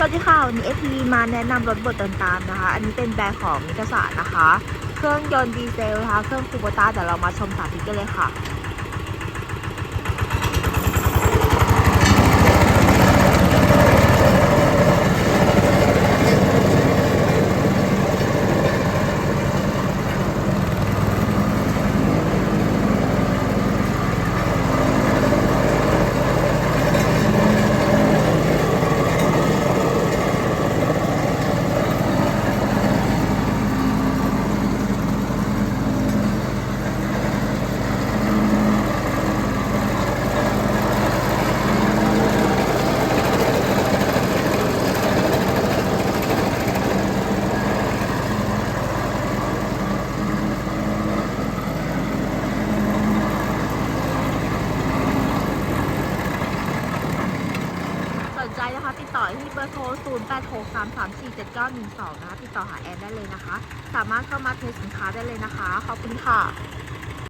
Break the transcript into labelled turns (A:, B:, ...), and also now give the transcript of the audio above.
A: สวัสดีค่ะ วันนี้ ATV มาแนะนำรถบดเดินตามนะคะ อันนี้เป็นแบรนด์ของมิกาสานะคะ เครื่องยนต์ดีเซลนะคะ เครื่องคูโบต้าเดี๋ยวเรามาชมสาธิตกันเลยค่ะ นะคะ ติดต่อที่เบอร์โทร 0 8 6 3 3 4 7 9 1 2 นะคะ ติดต่อหาแอนได้เลยนะคะ สามารถเข้ามาเทสสินค้าได้เลยนะคะ ขอบคุณค่ะ